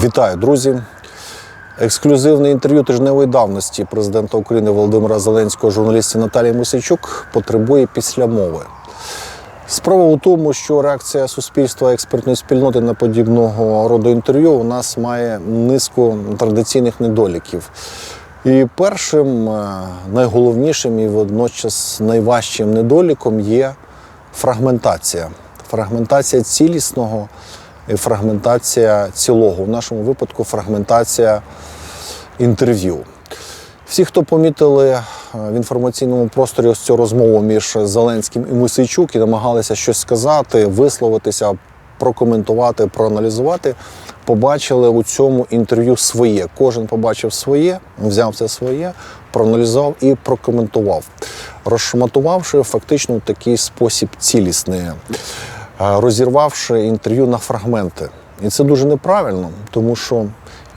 Вітаю, друзі! Ексклюзивне інтерв'ю тижневої давності президента України Володимира Зеленського журналісті Наталії Мосійчук потребує післямови. Справа у тому, що реакція суспільства експертної спільноти на подібного роду інтерв'ю у нас має низку традиційних недоліків. І першим, е, найголовнішим і водночас найважчим недоліком є фрагментація. Фрагментація цілісного фрагментація цілого. В нашому випадку фрагментація інтерв'ю. Всі, хто помітили е, в інформаційному просторі ось цю розмову між Зеленським і Мосійчук і намагалися щось сказати, висловитися, прокоментувати, проаналізувати, побачили у цьому інтерв'ю своє. Кожен побачив своє, взяв це своє, проаналізував і прокоментував, розшматувавши фактично в такий спосіб цілісний, розірвавши інтерв'ю на фрагменти. І це дуже неправильно, тому що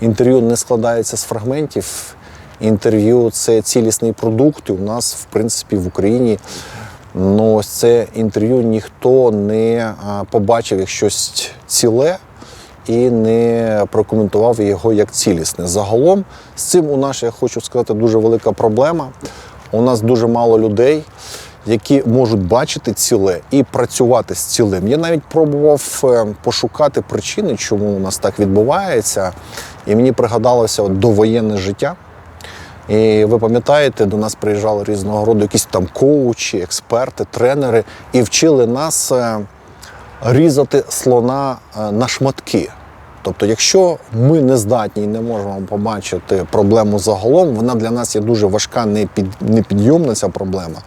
інтерв'ю не складається з фрагментів. Інтерв'ю це цілісний продукт. І у нас, в принципі, в Україні ну, ось це інтерв'ю ніхто не побачив як щось ціле і не прокоментував його як цілісне. Загалом з цим у нас, я хочу сказати, дуже велика проблема. У нас дуже мало людей, які можуть бачити ціле і працювати з цілим. Я навіть пробував е, пошукати причини, чому у нас так відбувається. І мені пригадалося довоєнне життя. І ви пам'ятаєте, до нас приїжджали різного роду якісь там коучі, експерти, тренери і вчили нас е, різати слона е, на шматки. Тобто, якщо ми не здатні і не можемо побачити проблему загалом, вона для нас є дуже важка, непідйомна ця проблема.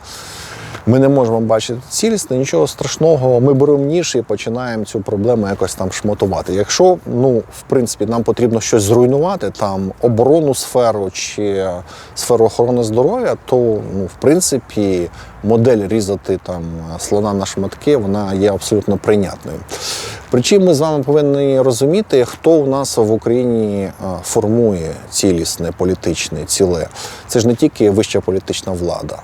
Ми не можемо бачити цілісно, нічого страшного. Ми беремо ніж і починаємо цю проблему якось там шматувати. Якщо ну, в принципі, нам потрібно щось зруйнувати, там оборонну сферу чи сферу охорони здоров'я, то ну, в принципі модель різати там слона на шматки, вона є абсолютно прийнятною. Причому ми з вами повинні розуміти, хто у нас в Україні е, формує цілісне політичне ціле. Це ж не тільки вища політична влада.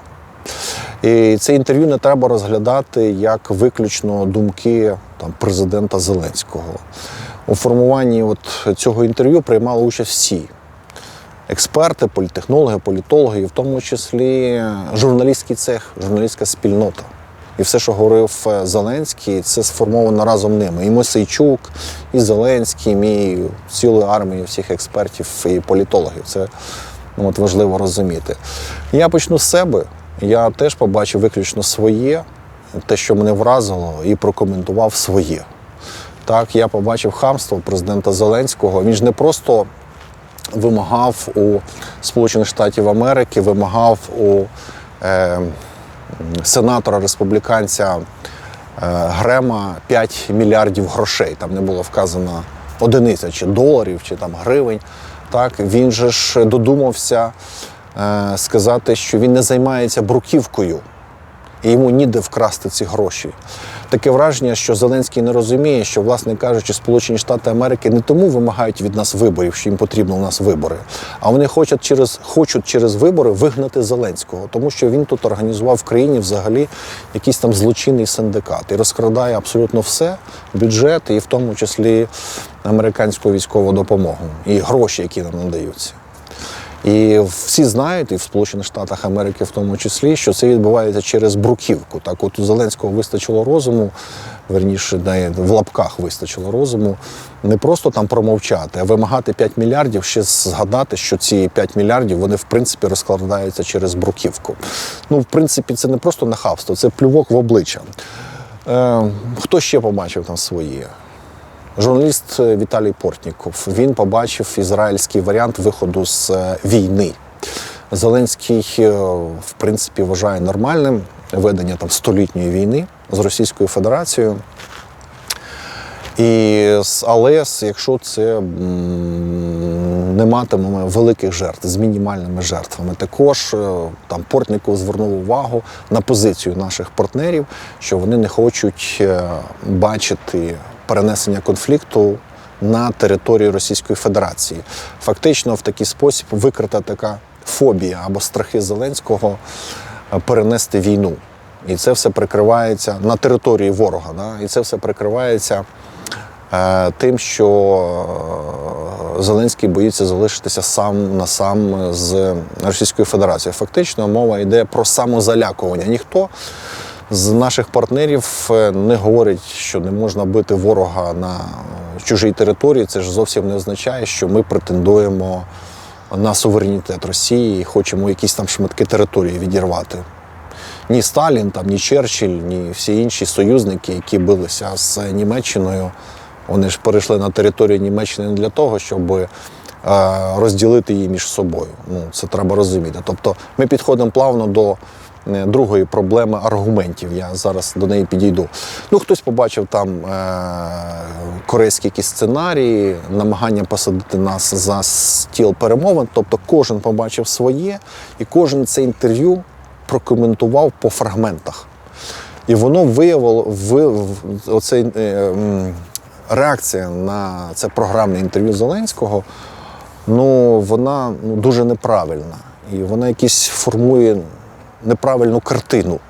І це інтерв'ю не треба розглядати як виключно думки там, президента Зеленського. У формуванні от цього інтерв'ю приймали участь всі експерти, політехнологи, політологи, і в тому числі журналістський цех, журналістська спільнота. І все, що говорив е, Зеленський, це сформовано разом ними. І Мосейчук, і Зеленський, і цілою армією всіх експертів і політологів. Це ну, от важливо розуміти. Я почну з себе. Я теж побачив виключно своє, те, що мене вразило, і прокоментував своє. Так, я побачив хамство президента Зеленського. Він ж не просто вимагав у Сполучених Штатів Америки, вимагав у е, сенатора республіканця е, Грема 5 мільярдів грошей. Там не було вказано одиниця чи доларів, чи там гривень. Так, він же ж додумався сказати, що він не займається бруківкою. І йому ніде вкрасти ці гроші. Таке враження, що Зеленський не розуміє, що, власне кажучи, Сполучені Штати Америки не тому вимагають від нас виборів, що їм потрібно у нас вибори, а вони хочуть через, хочуть через вибори вигнати Зеленського, тому що він тут організував в країні взагалі якийсь там злочинний синдикат і розкрадає абсолютно все, бюджет, і в тому числі американську військову допомогу і гроші, які нам надаються. І всі знають, і в Сполучених Штатах Америки в тому числі, що це відбувається через бруківку. Так, от у Зеленського вистачило розуму, верніше, не, в лапках вистачило розуму, не просто там промовчати, а вимагати 5 мільярдів, ще згадати, що ці 5 мільярдів вони в принципі розкладаються через бруківку. Ну, в принципі, це не просто нахабство, це плювок в обличчя. Е, хто ще побачив там своє? Журналіст е, Віталій Портніков він побачив ізраїльський варіант виходу з е, війни. Зеленський, е, в принципі, вважає нормальним ведення там столітньої війни з Російською Федерацією. І, але якщо це не матиме великих жертв з мінімальними жертвами, також там Портніков звернув увагу на позицію наших партнерів, що вони не хочуть бачити перенесення конфлікту на територію Російської Федерації. Фактично, в такий спосіб викрита така фобія або страхи Зеленського е, перенести війну. І це все прикривається на території ворога. Да? І це все прикривається е, тим, що Зеленський боїться залишитися сам на сам з Російською Федерацією. Фактично мова йде про самозалякування. Ніхто з наших партнерів е, не говорить, що не можна бити ворога на чужій території. Це ж зовсім не означає, що ми претендуємо на суверенітет Росії і хочемо якісь там шматки території відірвати. Ні Сталін, там, ні Черчилль, ні всі інші союзники, які билися з Німеччиною, вони ж перейшли на територію Німеччини не для того, щоб е, розділити її між собою. Ну, це треба розуміти. Тобто ми підходимо плавно до другої проблеми аргументів. Я зараз до неї підійду. Ну, хтось побачив там е, корейські якісь сценарії, намагання посадити нас за стіл перемовин. Тобто кожен побачив своє, і кожен це інтерв'ю прокоментував по фрагментах. І воно виявило ви, в- оцей, е, реакція на це програмне інтерв'ю Зеленського, ну вона ну, дуже неправильна. І вона якісь формує неправильну картину.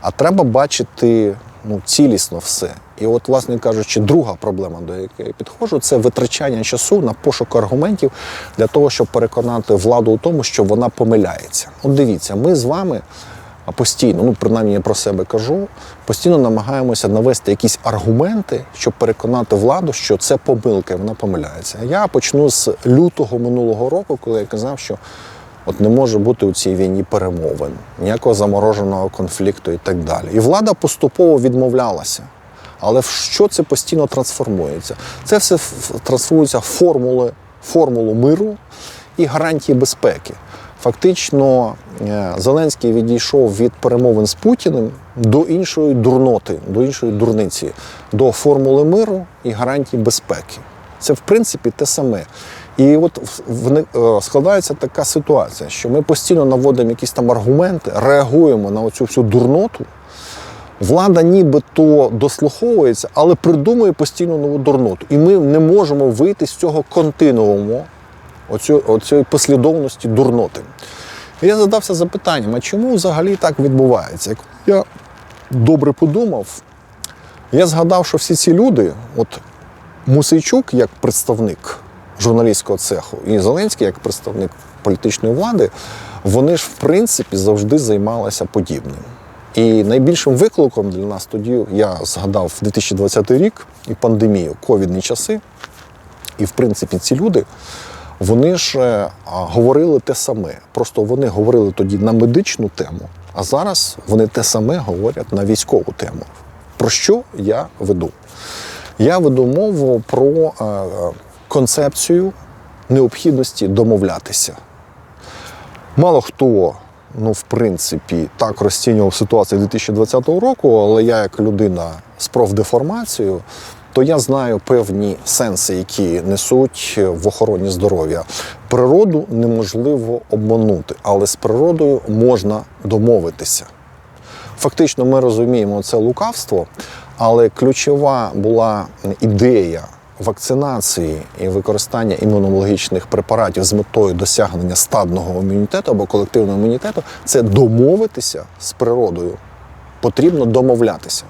А треба бачити ну, цілісно все. І от, власне кажучи, друга проблема, до якої я підходжу, це витрачання часу на пошук аргументів для того, щоб переконати владу у тому, що вона помиляється. От дивіться, ми з вами постійно, ну принаймні я про себе кажу, постійно намагаємося навести якісь аргументи, щоб переконати владу, що це помилка, вона помиляється. Я почну з лютого минулого року, коли я казав, що от не може бути у цій війні перемовин, ніякого замороженого конфлікту і так далі. І влада поступово відмовлялася. Але в що це постійно трансформується? Це все трансформується в формули, формулу миру і гарантії безпеки. Фактично, е, Зеленський відійшов від перемовин з Путіним до іншої дурноти, до іншої дурниці, до формули миру і гарантій безпеки. Це в принципі те саме. І от в- е, складається така ситуація, що ми постійно наводимо якісь там аргументи, реагуємо на оцю всю дурноту. Влада нібито дослуховується, але придумує постійно нову дурноту. І ми не можемо вийти з цього континууму, оцієї послідовності дурноти. І я задався запитанням, а чому взагалі так відбувається? Я добре подумав, я згадав, що всі ці люди, от Мусейчук як представник журналістського цеху і Зеленський як представник політичної влади, вони ж в принципі завжди займалися подібним. І найбільшим викликом для нас тоді я згадав 2020 рік і пандемію, ковідні часи. І в принципі ці люди вони ж е, говорили те саме. Просто вони говорили тоді на медичну тему, а зараз вони те саме говорять на військову тему. Про що я веду? Я веду мову про е, е, концепцію необхідності домовлятися. Мало хто, ну, в принципі, так розцінював ситуацію 2020 року, але я, як людина з профдеформацією, то я знаю певні сенси, які несуть в охороні здоров'я. Природу неможливо обманути, але з природою можна домовитися. Фактично, ми розуміємо це лукавство, але ключова була ідея вакцинації і використання імунологічних препаратів з метою досягнення стадного імунітету або колективного імунітету це домовитися з природою. Потрібно домовлятися.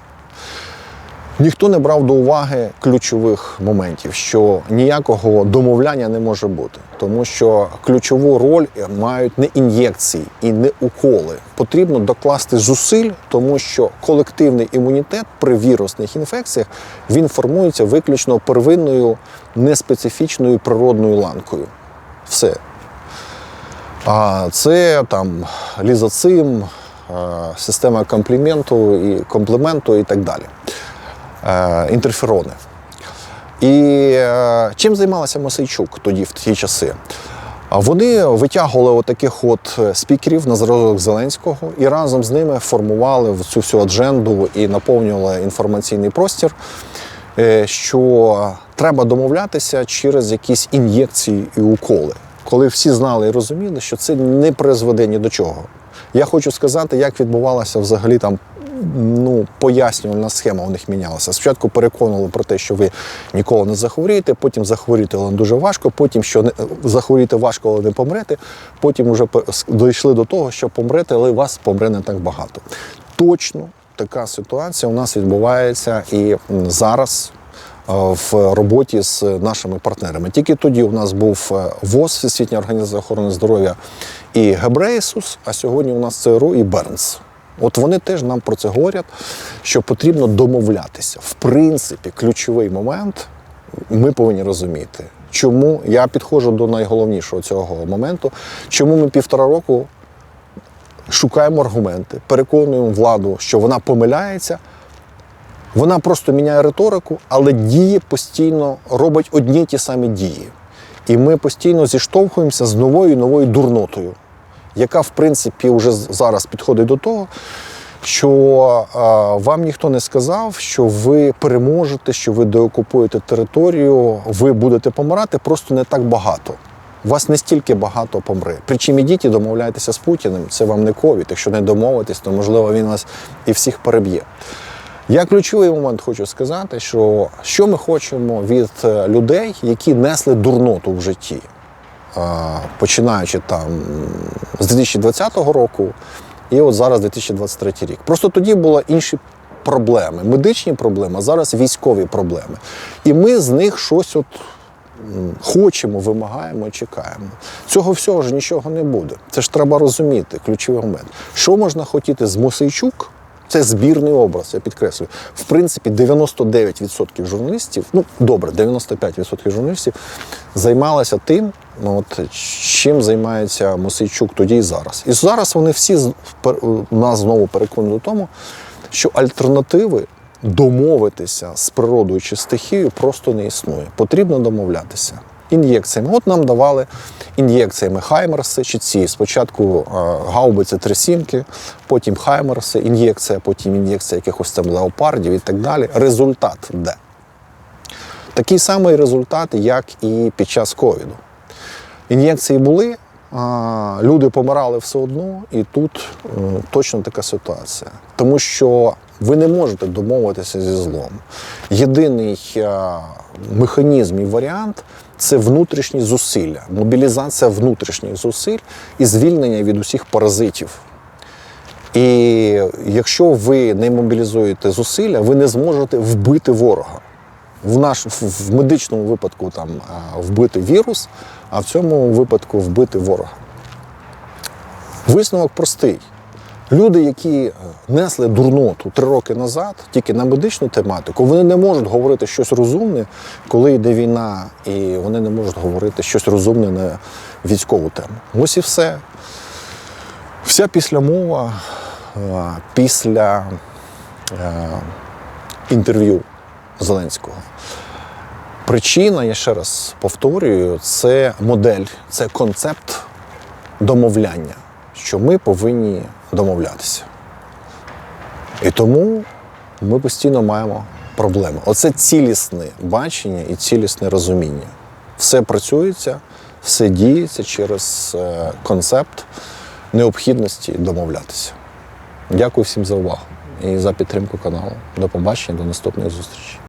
Ніхто не брав до уваги ключових моментів, що ніякого домовляння не може бути, тому що ключову роль мають не ін'єкції і не уколи. Потрібно докласти зусиль, тому що колективний імунітет при вірусних інфекціях він формується виключно первинною неспецифічною природною ланкою. Все. А це там лізоцим, система компліменту і комплементу і так далі. Е, Інтерферони. І е, чим займалася Мосейчук тоді, в ті часи? Вони витягували отаких от е, спікерів на зразок Зеленського і разом з ними формували цю всю адженду і наповнювали інформаційний простір, що треба домовлятися через якісь ін'єкції і уколи. Коли всі знали і розуміли, що це не призведе ні до чого. Я хочу сказати, як відбувалася взагалі там ну, пояснювальна схема у них мінялася. Спочатку переконували про те, що ви ніколи не захворієте, потім захворіти, але дуже важко, потім що не захворіти важко, але не помрете. Потім вже дійшли до того, що помрете, але вас помре не так багато. Точно така ситуація у нас відбувається і зараз в роботі з нашими партнерами. Тільки тоді у нас був е, ВОЗ, Всесвітня організація охорони здоров'я, і Гебрейсус, а сьогодні у нас ЦРУ і Бернс. От вони теж нам про це говорять, що потрібно домовлятися. В принципі, ключовий момент ми повинні розуміти, чому я підходжу до найголовнішого цього моменту, чому ми півтора року шукаємо аргументи, переконуємо владу, що вона помиляється. Вона просто міняє риторику, але діє постійно, робить одні ті самі дії. І ми постійно зіштовхуємося з новою новою дурнотою, яка, в принципі, вже зараз підходить до того, що е, вам ніхто не сказав, що ви переможете, що ви деокупуєте територію, ви будете помирати просто не так багато. Вас не стільки багато помре. Причому ідіть і домовляйтеся з Путіним. Це вам не ковід. Якщо не домовитесь, то можливо він вас і всіх переб'є. Я ключовий момент хочу сказати, що що ми хочемо від е, людей, які несли дурноту в житті, починаючи там з 2020 року і от зараз 2023 рік. Просто тоді були інші проблеми, медичні проблеми, а зараз військові проблеми. І ми з них щось от хочемо, вимагаємо, чекаємо. Цього всього ж нічого не буде. Це ж треба розуміти, ключовий момент. Що можна хотіти з Мосейчук? Це збірний образ, я підкреслюю. В принципі, 99% журналістів, ну добре, 95% журналістів займалися тим, ну, от, чим займається Мосейчук тоді і зараз. І зараз вони всі нас знову переконують у тому, що альтернативи домовитися з природою чи стихією просто не існує. Потрібно домовлятися. Ін'єкціями. От нам давали ін'єкціями Хаймерси чи ці. Спочатку е, гаубиці трисімки, потім Хаймерси, ін'єкція, потім ін'єкція якихось там леопардів і так далі. Результат де? Такий самий результат, як і під час ковіду. Ін'єкції були, люди помирали все одно, і тут е, точно така ситуація. Тому що ви не можете домовитися зі злом. Єдиний е, механізм і варіант це внутрішні зусилля, мобілізація внутрішніх зусиль і звільнення від усіх паразитів. І якщо ви не мобілізуєте зусилля, ви не зможете вбити ворога. В наш в- в медичному випадку там вбити вірус, а в цьому випадку вбити ворога. Висновок простий. Люди, які несли дурноту три роки назад, тільки на медичну тематику, вони не можуть говорити щось розумне, коли йде війна, і вони не можуть говорити щось розумне на військову тему. Ось і все. Вся післямова е, після е, інтерв'ю Зеленського. Причина, я ще раз повторюю, це модель, це концепт домовляння, що ми повинні домовлятися. І тому ми постійно маємо проблеми. Оце цілісне бачення і цілісне розуміння. Все працюється, все діється через е, концепт необхідності домовлятися. Дякую всім за увагу і за підтримку каналу. До побачення, до наступної зустрічі.